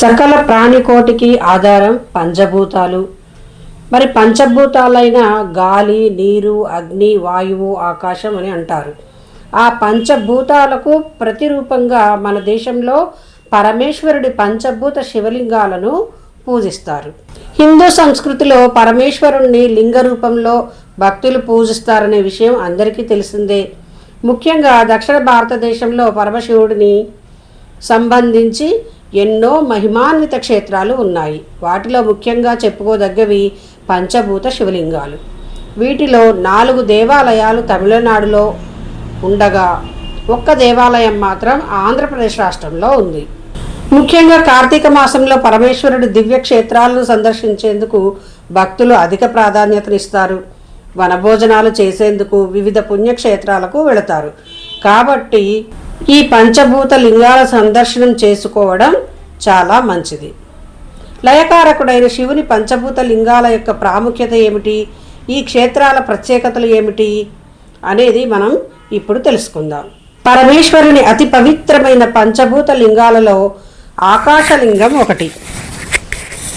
సకల ప్రాణికోటికి ఆధారం పంచభూతాలు. మరి పంచభూతాలైన గాలి నీరు అగ్ని వాయువు ఆకాశం అని అంటారు. ఆ పంచభూతాలకు ప్రతిరూపంగా మన దేశంలో పరమేశ్వరుడి పంచభూత శివలింగాలను పూజిస్తారు. హిందూ సంస్కృతిలో పరమేశ్వరుణ్ణి లింగ రూపంలో భక్తులు పూజిస్తారనే విషయం అందరికీ తెలిసిందే. ముఖ్యంగా దక్షిణ భారతదేశంలో పరమశివుడిని సంబంధించి ఎన్నో మహిమాన్విత క్షేత్రాలు ఉన్నాయి. వాటిలో ముఖ్యంగా చెప్పుకోదగ్గవి పంచభూత శివలింగాలు. వీటిలో నాలుగు దేవాలయాలు తమిళనాడులో ఉండగా ఒక్క దేవాలయం మాత్రం ఆంధ్రప్రదేశ్ రాష్ట్రంలో ఉంది. ముఖ్యంగా కార్తీక మాసంలో పరమేశ్వరుడు దివ్య క్షేత్రాలను సందర్శించేందుకు భక్తులు అధిక ప్రాధాన్యతనిస్తారు. వనభోజనాలు చేసేందుకు వివిధ పుణ్యక్షేత్రాలకు వెళతారు. కాబట్టి ఈ పంచభూత లింగాల సందర్శనం చేసుకోవడం చాలా మంచిది. లయకారకుడైన శివుని పంచభూత లింగాల యొక్క ప్రాముఖ్యత ఏమిటి? ఈ క్షేత్రాల ప్రత్యేకతలు ఏమిటి? అనేది మనం ఇప్పుడు తెలుసుకుందాం. పరమేశ్వరుని అతి పవిత్రమైన పంచభూత లింగాలలో ఆకాశలింగం ఒకటి.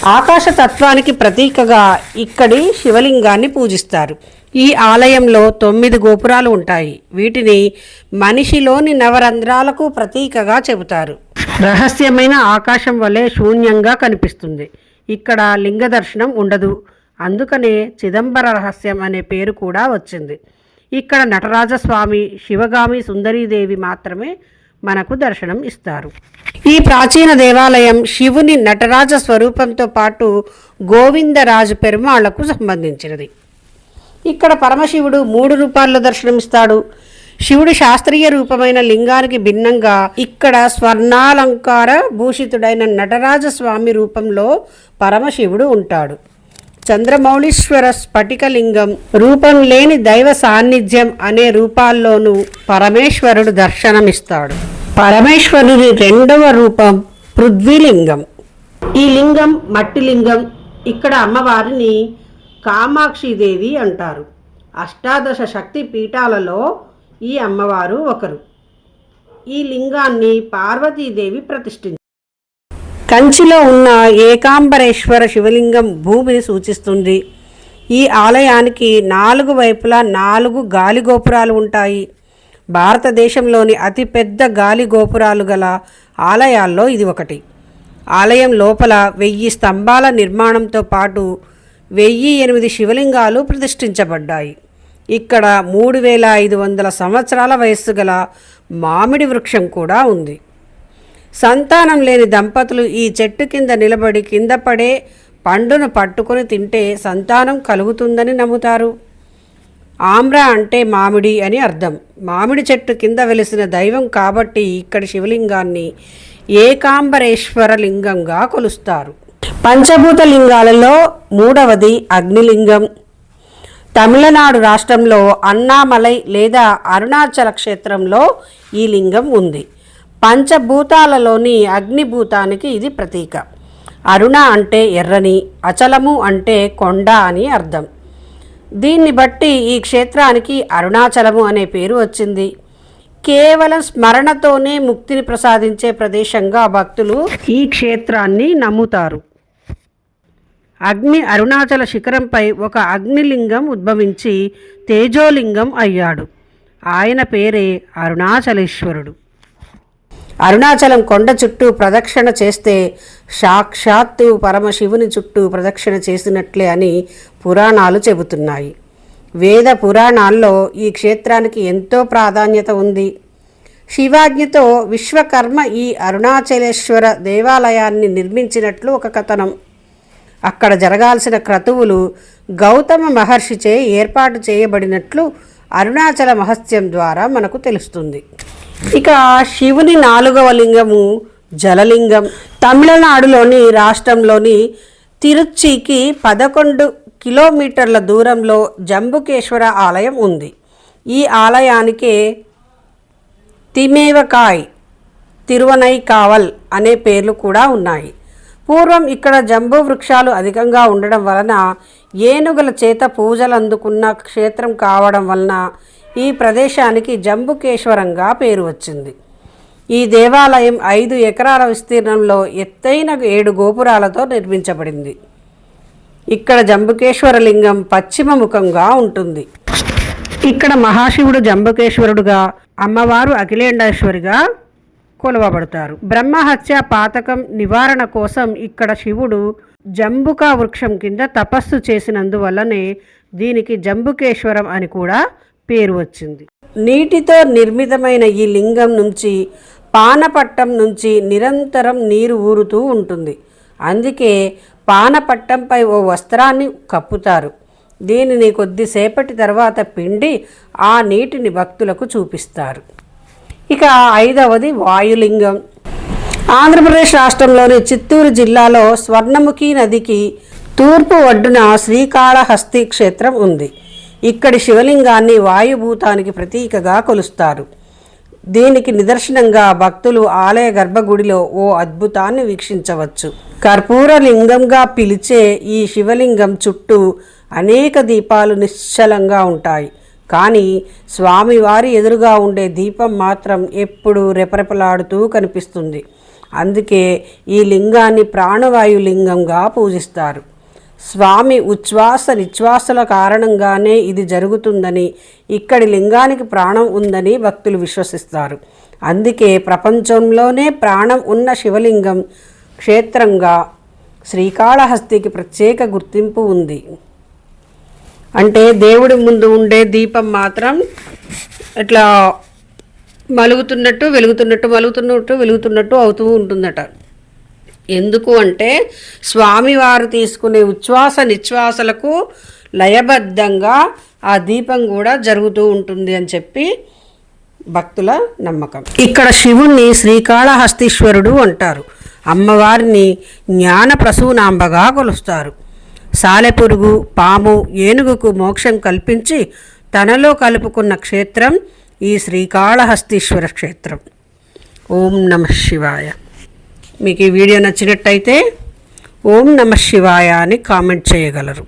ఆకాశ తత్వానికి ప్రతీకగా ఇక్కడి శివలింగాన్ని పూజిస్తారు. ఈ ఆలయంలో తొమ్మిది గోపురాలు ఉంటాయి. వీటిని మనిషిలోని నవరంధ్రాలకు ప్రతీకగా చెబుతారు. రహస్యమైన ఆకాశం వలె శూన్యంగా కనిపిస్తుంది. ఇక్కడ లింగ దర్శనం ఉండదు. అందుకనే చిదంబర రహస్యం అనే పేరు కూడా వచ్చింది. ఇక్కడ నటరాజస్వామి శివగామి సుందరీదేవి మాత్రమే మనకు దర్శనం ఇస్తారు. ఈ ప్రాచీన దేవాలయం శివుని నటరాజ స్వరూపంతో పాటు గోవిందరాజు పెరుమాళ్ళకు సంబంధించినది. ఇక్కడ పరమశివుడు మూడు రూపాల్లో దర్శనమిస్తాడు. శివుడి శాస్త్రీయ రూపమైన లింగానికి భిన్నంగా ఇక్కడ స్వర్ణాలంకార భూషితుడైన నటరాజ స్వామి రూపంలో పరమశివుడు ఉంటాడు. చంద్రమౌళీశ్వర స్ఫటికలింగం రూపం లేని దైవ సాన్నిధ్యం అనే రూపాల్లోనూ పరమేశ్వరుడు దర్శనమిస్తాడు. పరమేశ్వరుని రెండవ రూపం పృథ్వీలింగం. ఈ లింగం మట్టి లింగం. ఇక్కడ అమ్మవారిని కామాక్షిదేవి అంటారు. అష్టాదశ శక్తి పీఠాలలో ఈ అమ్మవారు ఒకరు. ఈ లింగాన్ని పార్వతీదేవి ప్రతిష్ఠించారు కంచిలో ఉన్న ఏకాంబరేశ్వర శివలింగం భూమిని సూచిస్తుంది. ఈ ఆలయానికి నాలుగు వైపులా నాలుగు గాలి గోపురాలు ఉంటాయి. భారతదేశంలోని అతిపెద్ద గాలి గోపురాలు గల ఆలయాల్లో ఇది ఒకటి. ఆలయం లోపల వెయ్యి స్తంభాల నిర్మాణంతో పాటు వెయ్యి ఎనిమిది శివలింగాలు ప్రతిష్ఠించబడ్డాయి. ఇక్కడ మూడు వేల ఐదు వందల సంవత్సరాల వయస్సు గల మామిడి వృక్షం కూడా ఉంది. సంతానం లేని దంపతులు ఈ చెట్టు కింద నిలబడి కింద పడే పండును పట్టుకొని తింటే సంతానం కలుగుతుందని నమ్ముతారు. ఆమ్ర అంటే మామిడి అని అర్థం. మామిడి చెట్టు కింద వెలిసిన దైవం కాబట్టి ఇక్కడి శివలింగాన్ని ఏకాంబరేశ్వర లింగంగా కొలుస్తారు. పంచభూత లింగాలలో మూడవది అగ్నిలింగం. తమిళనాడు రాష్ట్రంలో అన్నామలై లేదా అరుణాచల క్షేత్రంలో ఈ లింగం ఉంది. పంచభూతాలలోని అగ్నిభూతానికి ఇది ప్రతీక. అరుణ అంటే ఎర్రని అచలము అంటే కొండ అని అర్థం. దీన్ని బట్టి ఈ క్షేత్రానికి అరుణాచలము అనే పేరు వచ్చింది. కేవలం స్మరణతోనే ముక్తిని ప్రసాదించే ప్రదేశంగా భక్తులు ఈ క్షేత్రాన్ని నమ్ముతారు. అగ్ని అరుణాచల శిఖరంపై ఒక అగ్నిలింగం ఉద్భవించి తేజోలింగం అయ్యాడు. ఆయన పేరే అరుణాచలేశ్వరుడు. అరుణాచలం కొండ చుట్టూ ప్రదక్షిణ చేస్తే సాక్షాత్తు పరమశివుని చుట్టూ ప్రదక్షిణ చేసినట్లే అని పురాణాలు చెబుతున్నాయి. వేద పురాణాల్లో ఈ క్షేత్రానికి ఎంతో ప్రాధాన్యత ఉంది. శివాజ్ఞతో విశ్వకర్మ ఈ అరుణాచలేశ్వర దేవాలయాన్ని నిర్మించినట్లు ఒక కథనం. అక్కడ జరగాల్సిన క్రతువులు గౌతమ మహర్షిచే ఏర్పాటు చేయబడినట్లు అరుణాచల మహత్యం ద్వారా మనకు తెలుస్తుంది. ఇక శివుని నాలుగవ లింగము జలలింగం. తమిళనాడులోని రాష్ట్రంలోని తిరుచికి పదకొండు కిలోమీటర్ల దూరంలో జంబుకేశ్వర ఆలయం ఉంది. ఈ ఆలయానికే తిమేవకాయ్ తిరువనైకావల్ అనే పేర్లు కూడా ఉన్నాయి. పూర్వం ఇక్కడ జంబు వృక్షాలు అధికంగా ఉండడం వలన ఏనుగుల చేత పూజలు అందుకున్న క్షేత్రం కావడం వలన ఈ ప్రదేశానికి జంబుకేశ్వరంగా పేరు వచ్చింది. ఈ దేవాలయం ఐదు ఎకరాల విస్తీర్ణంలో ఎత్తైన ఏడు గోపురాలతో నిర్మించబడింది. ఇక్కడ జంబుకేశ్వర లింగం పశ్చిమ ముఖంగా ఉంటుంది. ఇక్కడ మహాశివుడు జంబుకేశ్వరుడుగా అమ్మవారు అఖిలేండేశ్వరిగా కొలవబడతారు. బ్రహ్మహత్య పాతకం నివారణ కోసం ఇక్కడ శివుడు జంబుకా వృక్షం కింద తపస్సు చేసినందువల్లనే దీనికి జంబుకేశ్వరం అని కూడా పేరు వచ్చింది. నీటితో నిర్మితమైన ఈ లింగం నుంచి పానపట్టం నుంచి నిరంతరం నీరు ఊరుతూ ఉంటుంది. అందుకే పానపట్టంపై ఓ వస్త్రాన్ని కప్పుతారు. దీనిని కొద్దిసేపటి తర్వాత పిండి ఆ నీటిని భక్తులకు చూపిస్తారు. ఇక ఐదవది వాయులింగం. ఆంధ్రప్రదేశ్ రాష్ట్రంలోని చిత్తూరు జిల్లాలో స్వర్ణముఖి నదికి తూర్పు ఒడ్డున శ్రీకాళహస్తి క్షేత్రం ఉంది. ఇక్కడి శివలింగాన్ని వాయుభూతానికి ప్రతీకగా కొలుస్తారు. దీనికి నిదర్శనంగా భక్తులు ఆలయ గర్భగుడిలో ఓ అద్భుతాన్ని వీక్షించవచ్చు. కర్పూర లింగంగా పిలిచే ఈ శివలింగం చుట్టూ అనేక దీపాలు నిశ్చలంగా ఉంటాయి. కానీ స్వామివారి ఎదురుగా ఉండే దీపం మాత్రం ఎప్పుడూ రెపరెపలాడుతూ కనిపిస్తుంది. అందుకే ఈ లింగాన్ని ప్రాణవాయు లింగంగా పూజిస్తారు. స్వామి ఉచ్ఛ్వాస నిశ్వాసల కారణంగానే ఇది జరుగుతుందని ఇక్కడి లింగానికి ప్రాణం ఉందని భక్తులు విశ్వసిస్తారు. అందుకే ప్రపంచంలోనే ప్రాణం ఉన్న శివలింగం క్షేత్రంగా శ్రీకాళహస్తికి ప్రత్యేక గుర్తింపు ఉంది. అంటే దేవుడి ముందు ఉండే దీపం మాత్రం ఇట్లా మలుగుతున్నట్టు వెలుగుతున్నట్టు మలుగుతున్నట్టు వెలుగుతున్నట్టు అవుతూ ఉంటుందట. ఎందుకు అంటే స్వామివారు తీసుకునే ఉచ్ఛ్వాస నిశ్వాసలకు లయబద్ధంగా ఆ దీపం కూడా జరుగుతూ ఉంటుంది అని చెప్పి భక్తుల నమ్మకం. ఇక్కడ శివుణ్ణి శ్రీకాళహస్తీశ్వరుడు అంటారు. అమ్మవారిని జ్ఞాన ప్రసూనాంబగా కొలుస్తారు. సాలెపురుగు పాము ఏనుగుకు మోక్షం కల్పించి తనలో కలుపుకున్న క్షేత్రం ఈ శ్రీకాళహస్తీశ్వర క్షేత్రం. ఓం నమ శివాయ. మీకు ఈ వీడియో నచ్చినట్టయితే ఓం నమ శివాయ అని కామెంట్ చేయగలరు.